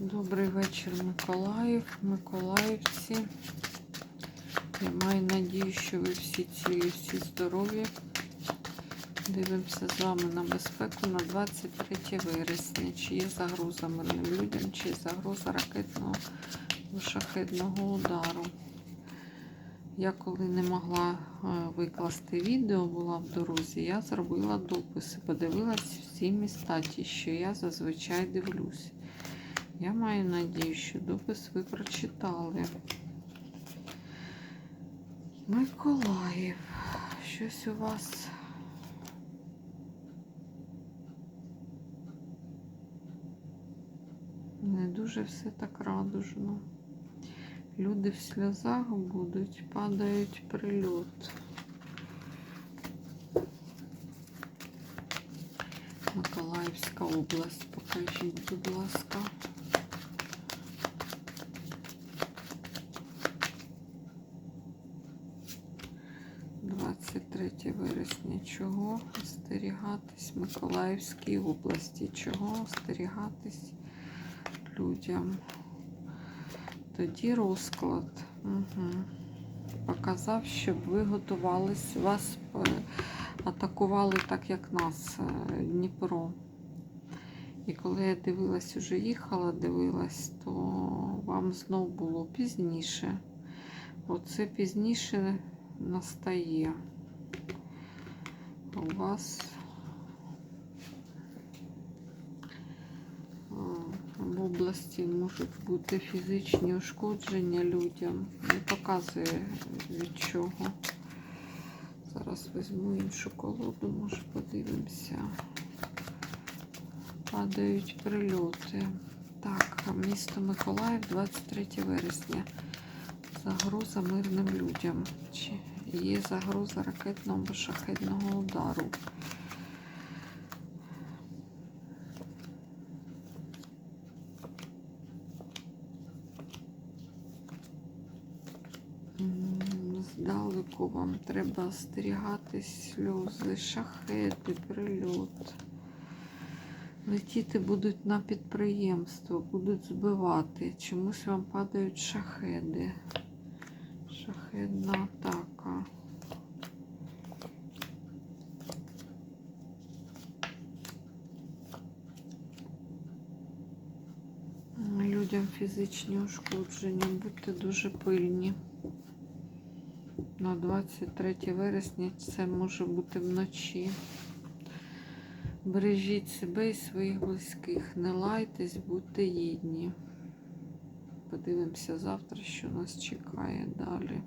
Добрий вечір, Миколаїв, Миколаївці. Я маю надію, що ви всі цілі, всі здорові. Дивимося з вами на безпеку на 23 вересня. Чи є загроза мирним людям, чи є загроза ракетного шахетного удару. Я коли не могла е, викласти відео, була в дорозі, я зробила дописи, подивилась всі міста, ті, що я зазвичай дивлюсь. Я маю надію, що допис ви прочитали. Миколаїв. Щось у вас. Не дуже все так радужно. Люди в сльозах будуть, падають прильот. Миколаївська область, покажіть, будь ласка. Двадцять третє вересня. Чого остерігатись Миколаївській області? Чого остерігатись людям? Тоді розклад. Угу. Показав, щоб ви готувались, вас е, атакували так, як нас, е, Дніпро. І коли я дивилась, уже їхала, дивилась, то вам знов було пізніше. Оце пізніше настає. Вас в області можуть бути фізичні ушкодження людям. Не показує від чого. Зараз візьму іншу колоду, може подивимося. Падають прильоти. Так, місто Миколаїв, 23 вересня. Загроза мирним людям. Чи є загроза ракетного або шахетного удару? Здалеку вам треба остерігатись сльози, шахети, прильот. Летіти будуть на підприємство, будуть збивати. Чомусь вам падають шахеди. Шахедна атака. Людям фізичні ушкодження, будьте дуже пильні. На 23 вересня це може бути вночі. Бережіть себе і своїх близьких. Не лайтесь, будьте гідні. Подивимося завтра, що нас чекає далі.